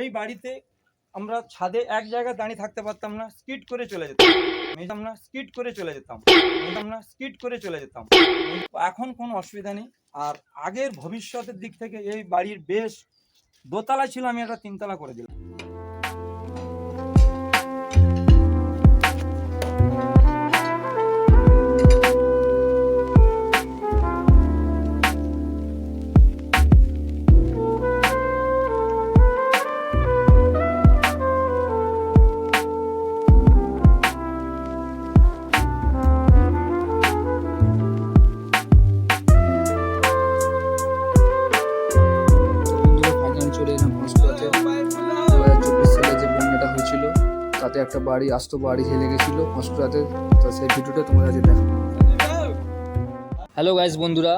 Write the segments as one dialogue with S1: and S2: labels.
S1: এই বাড়িতে আমরা ছাদে এক জায়গায় দাঁড়িয়ে থাকতে পারতাম না, স্কিট করে চলে যেতাম। মেজাম না, স্কিট করে চলে যেতাম। মেজাম না, স্কিট করে চলে যেতাম। এখন কোনো অসুবিধা নেই। আর আগের ভবিষ্যতের দিক থেকে এই বাড়ির বেশ দোতলা ছিল আমি একটা তিনতলা করে দিলাম।
S2: একটা বাড়ি, আস্ত বাড়ি হেলে গেছিল হসপিটালে তো সেই ভিডিওটা তোমরা আজকে দেখো হ্যালো গাইস বন্ধুরা,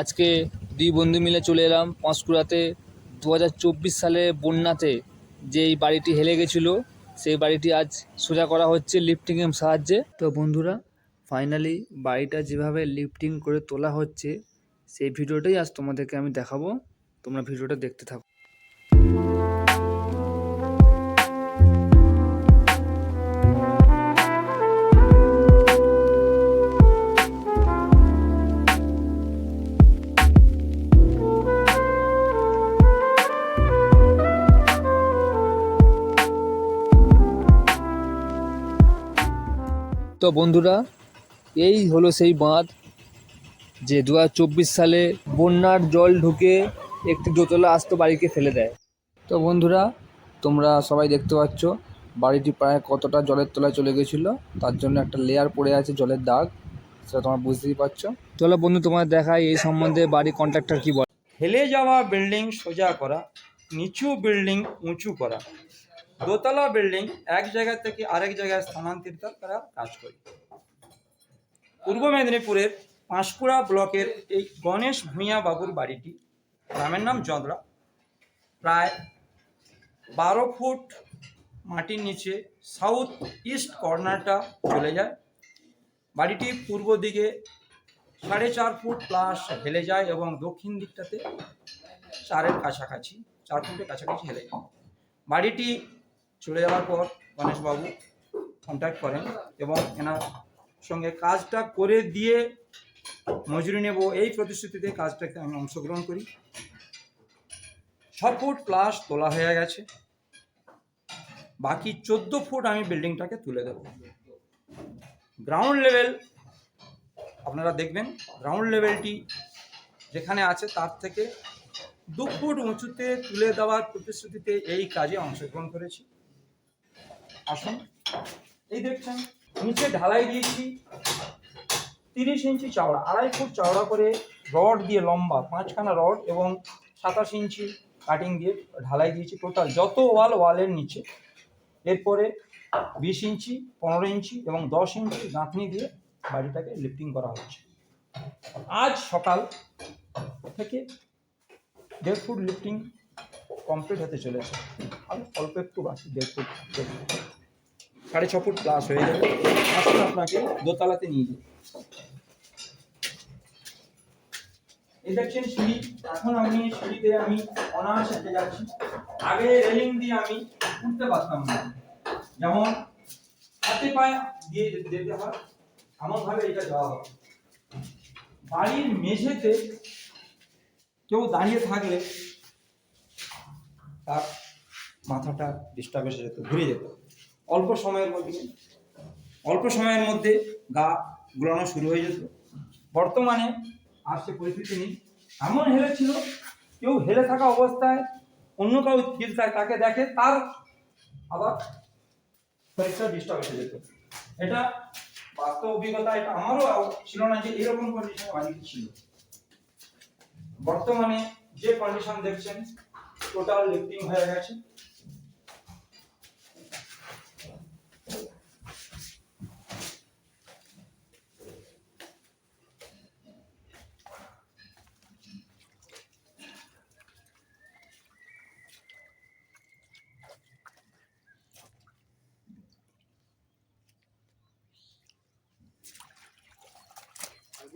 S2: আজকে দুই বন্ধু মিলে চলে এলাম পাঁশকুড়াতে দু হাজার চব্বিশ সালে বন্যাতে যে এই বাড়িটি হেলে গেছিল, সেই বাড়িটি আজ সোজা করা হচ্ছে লিফটিংয়ের সাহায্যে। তো বন্ধুরা ফাইনালি বাড়িটা যেভাবে লিফটিং করে তোলা হচ্ছে, সেই ভিডিওটাই আজ তোমাদেরকে আমি দেখাবো। তোমরা ভিডিওটা দেখতে থাকো। তো বন্ধুরা, এই হলো সেই বাঁধ যে দু হাজার চব্বিশ সালে বন্যার জল ঢুকে একটি দোতলা আস্ত বাড়িকে ফেলে দেয়। তো বন্ধুরা, তোমরা সবাই দেখতে পাচ্ছ, বাড়িটি প্রায় কতটা জলের তলায় চলে গেছিল, তার জন্য একটা লেয়ার পড়ে আছে জলের দাগ, সেটা তোমরা বুঝতেই পারছ। চলো বন্ধু তোমার দেখায় এই সম্বন্ধে বাড়ি কন্ট্রাক্টর কি বলে।
S1: হেলে যাওয়া বিল্ডিং সোজা করা, নিচু বিল্ডিং উঁচু করা। দোতলা বিল্ডিং, এক জায়গা থেকে আরেক জায়গায় স্থানান্তরিত করার কাজ করি। পূর্ব মেদিনীপুরের পাঁশকুড়া ব্লকের এই গণেশ ভূঁইয়া বাবুর বাড়িটি, গ্রামের নাম জঁদড়া প্রায় বারো ফুট মাটির নিচে সাউথ ইস্ট কর্নারটা চলে যায়। বাড়িটি পূর্ব দিকে সাড়ে চার ফুট প্লাস হেলে যায় এবং দক্ষিণ দিকটাতে চারের কাছাকাছি, চার ফুটের কাছাকাছি হেলে যায়। বাড়িটি চলে যাওয়ার পর গণেশবাবু কন্ট্যাক্ট করেন এবং এনার সঙ্গে কাজটা করে দিয়ে মজুরি নেব। এই প্রতিশ্রুতিতে কাজটাকে আমি অংশগ্রহণ করি। ছ ফুট প্লাস তোলা হয়ে গেছে। বাকি চোদ্দ ফুট আমি বিল্ডিংটাকে তুলে দেবো। গ্রাউন্ড লেভেল আপনারা দেখবেন গ্রাউন্ড লেভেলটি যেখানে আছে তার থেকে দু ফুট উঁচুতে তুলে দেওয়ার প্রতিশ্রুতিতে এই কাজে অংশগ্রহণ করেছি। আসুন। এই দেখছেন, নিচে ঢালাই দিয়েছি তিরিশ ইঞ্চি চওড়া, আড়াই ফুট চওড়া করে রড দিয়ে লম্বা, পাঁচখানা রড এবং সাতাশ ইঞ্চি কাটিং দিয়ে ঢালাই দিয়েছি টোটাল। যত ওয়াল, ওয়ালের নিচে। এরপরে বিশ ইঞ্চি, পনেরো ইঞ্চি এবং দশ ইঞ্চি গাঁথনি দিয়ে বাড়িটাকে লিফটিং করা হচ্ছে। আজ সকাল থেকে দেড় ফুট লিফটিং কমপ্লিট হতে চলেছে। আর অল্প একটু বাকি দেড় ফুট দেড় ফুট। সাড়ে ছ ফুট প্লাস হয়ে যাবে। আসুন আপনাকে দোতলাতে নিয়ে সিঁড়ি, এখন আমি আমি অনায়াসে যাচ্ছি। আগে রেলিং দিয়ে আমি উঠতে পারতাম না। যেমন হাতে দিয়ে যেতে হয় এমন ভাবে এটা বাড়ির মেঝেতে কেউ দাঁড়িয়ে থাকলে তার মাথাটা ডিস্টার্ব এসে যেত ঘুরে যেত। অল্প সময়ের মধ্যে, অল্প সময়ের মধ্যে গা গুলানো শুরু হয়ে যেত। বর্তমানে আর সে পরিস্থিতি নেই। এমন হেলেছিল কেউ হেলে থাকা অবস্থায় অন্য কাউ ফিল থাকে তাকে দেখে তার আবার শরীরটা ডিস্টার্ব হয়ে যেত। এটা বাস্তব অভিজ্ঞতা, এটা আমারও ছিল না যে এরকম কন্ডিশন বাড়িতে ছিল। বর্তমানে যে কন্ডিশন দেখছেন টোটাল লিফটিং হয়ে গেছে।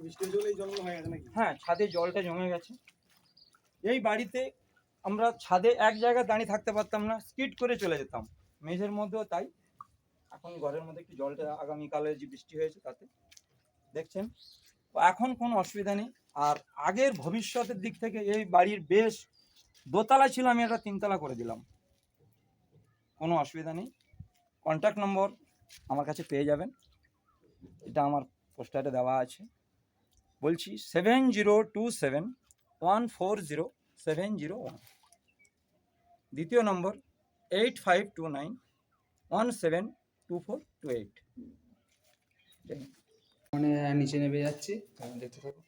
S3: হয়ে
S1: ছাদে জলটা জমে গেছে। এই বাড়িতে আমরা ছাদে এক জায়গায় দাঁড়িয়ে থাকতে পারতাম না, স্কিট করে চলে যেতাম। মেঝের মধ্যেও তাই। এখন ঘরের মধ্যে একটু জলটা আগামীকালে যে বৃষ্টি হয়েছে তাতে। দেখছেন? এখন কোনো অসুবিধা নেই। আর আগের ভবিষ্যতের দিক থেকে এই বাড়ির বেশ দোতলা ছিল, আমি এটা তিনতলা করে দিলাম। কোনো অসুবিধা নেই। কন্ট্যাক্ট নম্বর আমার কাছে পেয়ে যাবেন। এটা আমার পোস্টারে দেওয়া আছে। বলছি seven zero two seven one four zero seven zero one দ্বিতীয় নম্বর eight five two nine one seven two four two eight
S2: মানে নিচে নেমে যাচ্ছি দেখতে থাকো।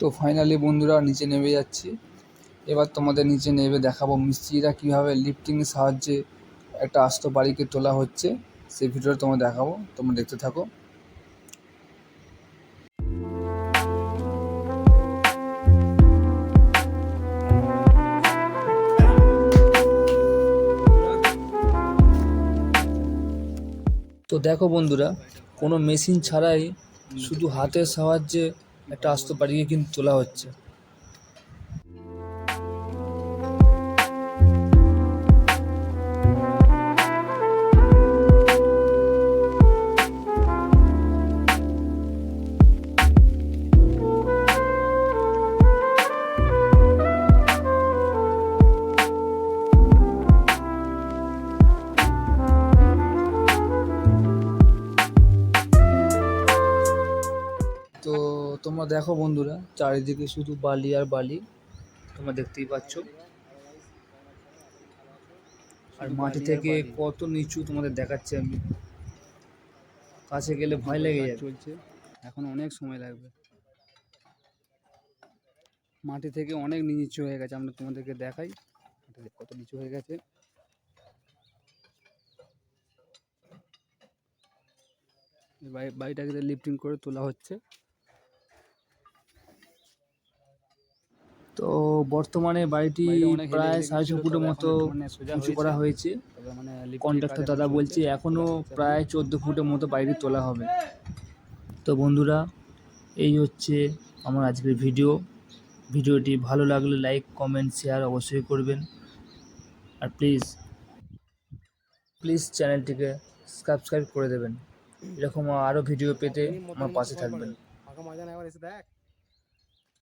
S2: তো ফাইনালি বন্ধুরা নিচে নেমে যাচ্ছি। এবার তোমাদের নিচে নেমে দেখাবো মিস্ত্রিরা কীভাবে লিফটিংয়ের সাহায্যে একটা আস্ত বাড়িকে তোলা হচ্ছে। সেই ভিডিওটা তোমার দেখাবো, তোমরা দেখতে থাকো। তো দেখো বন্ধুরা, কোনো মেশিন ছাড়াই শুধু হাতের সাহায্যে একটা আস্ত বাড়িকে কিন্তু তোলা হচ্ছে। তোমরা দেখো বন্ধুরা চারিদিকে শুধু বালি আর বালি তোমরা দেখতেই পাচ্ছ। আর মাটি থেকে কত নিচু তোমাদের দেখাচ্ছি আমি। কাছে গেলে ভয় লেগে যায় চলছে। এখন অনেক সময় লাগবে। মাটি থেকে অনেক নিচু হয়ে গেছে আমরা তোমাদেরকে দেখাই। কত নিচু হয়ে গেছে। বাড়ি- বাড়িটাকে লিফটিং করে তোলা হচ্ছে। তো বর্তমানে বাড়িটি প্রায় সাড়ে ছ ফুটের মতো উঁচু করা হয়েছে। কন্ট্রাক্টর দাদা বলছে এখনও প্রায় চোদ্দ ফুটের মতো বাড়িটি তোলা হবে। তো বন্ধুরা এই হচ্ছে আমার আজকের ভিডিও। ভিডিওটি ভালো লাগলে লাইক কমেন্ট শেয়ার অবশ্যই করবেন। আর প্লিজ প্লিজ চ্যানেলটিকে সাবস্ক্রাইব করে দেবেন। এরকম আরও ভিডিও পেতে আমার পাশে থাকবেন।
S3: দেখ।